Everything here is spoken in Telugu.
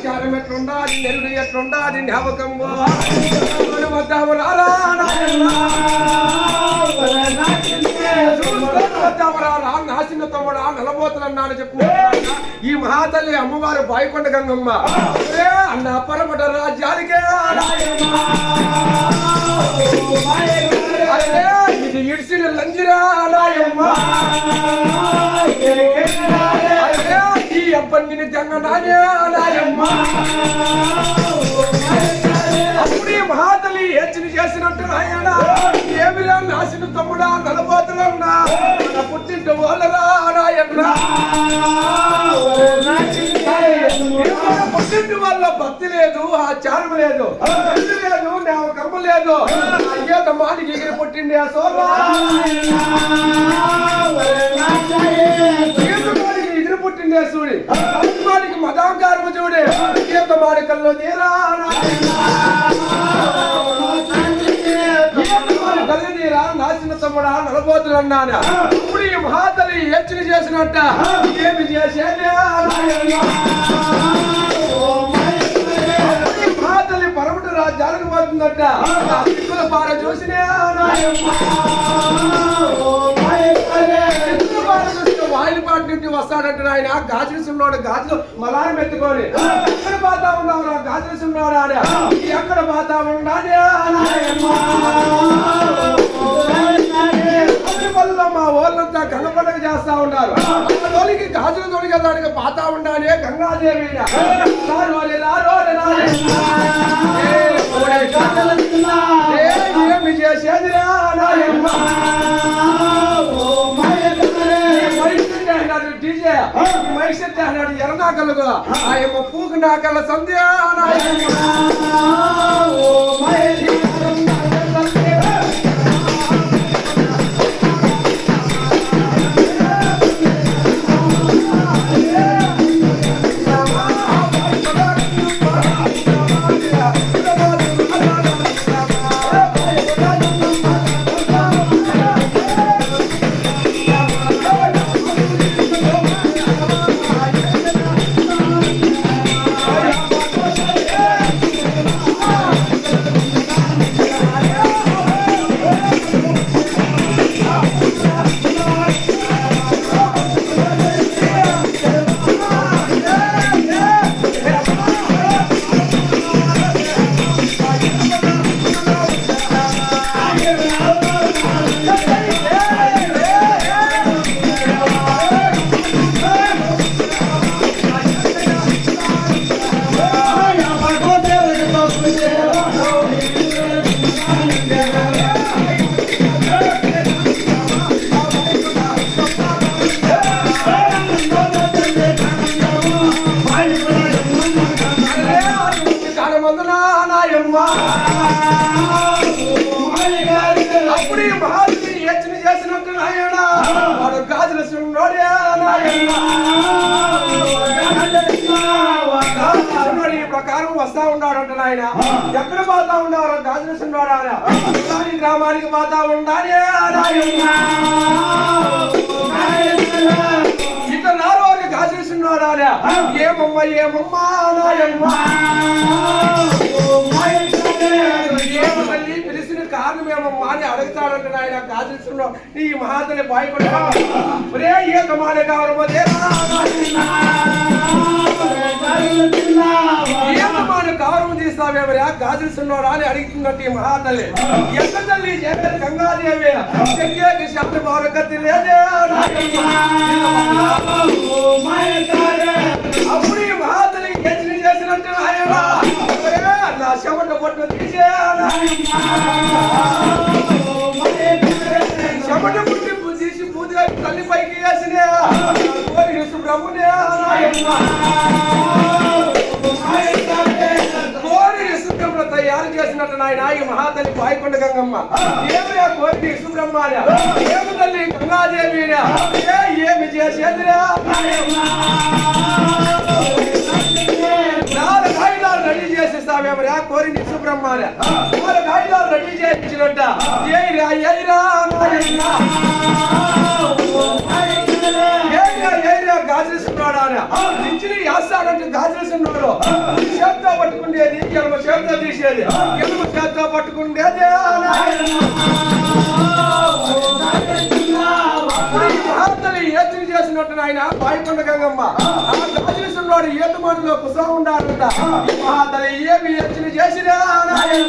ఎట్లుండాలి నెరుడు ఎట్లుండాలి జ్ఞాపకంబు వద్దాము రారా నాయనా. నాసిన తమ్ముడా నలబోతులన్నాను చెప్పు ఈ మహాతల్లి అమ్మవారు బాయికొండ గంగమ్మ అన్న పరమట రాజ్యానికే ఇది ఇడిసిన లంజిరా నాయమ్మ ఈ అబ్బందిని జంగ నానే నాయమ్మ మహాతలి ఏచిని చేసినట్టు నాయన. ఏమిరా నాసిన తమ్ముడా నలబోతులో ఉన్నా పుట్టింటి వాళ్ళరా నాయన్న ఏమన్నా పుట్టింటి వాళ్ళ భక్తి లేదు ఆచారం లేదు భక్తి లేదు నా కర్మ లేదు అయ్యేత మానికి ఎగిరి పుట్టింది ఆ సోరా ఎగిరి పుట్టిందే చూడి. ఈతమాడికి మదాంకారము చూడి ఈతమాడి మాడికల్లో తీరా ఈతమాడి నాచిన తమ్ముడా నలబోతులు ఇప్పుడు ఈ మహాతలి హెచ్చరి చేసినట్ట. ఏమి చేసేది మహాతలి మహాతల్లి పరమటి రాజ్యాలకు పోతుందట. పార చూసినే వస్తాడంట ఆయన గాజులు సున్నాడు గాజులు మలారం ఎత్తుకొని ఎక్కడ పోతా ఉన్నావు గాజులు ఆడ ఎక్కడ పోతా ఉన్నాడే వల్ల మా గంగ పండుగ చేస్తా ఉన్నారు తొలికి గాజులు తొలిగదానికి పాతా ఉండాలి గంగాదేవి ఏమి చేసేదిరా నాయమ్మ అన్నాడు ఎర్రనాకలుగా ఆయమ్మ పూకు నాకల సంధ్య అప్పుడే ఈ మహాత్ముని యజ్ఞ చేసినట్టు నాయన వాడు గాజుల సున్నోడే నాయన. ప్రకారం వస్తా ఉన్నాడంట నాయన. ఎక్కడ పోతా ఉన్నారు ఆయన. గ్రామానికి పోతా ఉండాలి నాయన ఇక నాలో గాజుల సున్నోడా ఏమమ్మ ఏమమ్మ నాయమ్మ పిలిచిన కారణం ఏమమ్మా అని అడుగుతాడంట నాయన గాజులుస్తున్నావు ఈ మహాతలి భయపడ్డా ఒరే ఏ కమాలే కావాలి ఏమమ్మాని గౌరవం తీస్తావేమరా గాజులుస్తున్నాడా అని అడుగుతున్నట్టు ఈ మహాతల్లి? ఎంత తల్లి? జగన్ గంగాదేవి. చెక్కేకి శబ్ద మౌరగతి లేదే అప్పుడు ఈ మహాతల్లి యజ్ఞ చేసినట్టు ఆయన నా శవట పొట్టు తీసే చెమట పుట్టి తీసి పూజ తల్లి పైకి వేసినే. ప్రభునే నాయన ఈ మహాతల్లి పాయకొండ గంగమ్మ ఏమి ఆ కోరి సుబ్రహ్మ ఏమి తల్లి గంగాదేవి ఏ ఏమి చేసేదిరా నాలుగు ఆయుధాలు రెడీ చేసిస్తామేమరా కోరి సుబ్రహ్మాన నాలుగు ఆయుధాలు రెడీ చేయించినట్ట ఏయిరా ఏయిరా నాయన గాజులేసుకున్నాడు ఆయన నిచ్చిన వేస్తాడంటే గాజులేసుకున్నాడు. చేత్తో పట్టుకుండేది ఎడమ చేతితో తీసేది ఎడమ చేతితో పట్టుకుండేది ఏతులు చేసినట్టు ఆయన పాయకొండ గంగమ్మ. రాజేశ్వరుడు ఏతు మాటలో కుసా ఉండాలంట. ఏమి ఏతులు చేసినా నాయన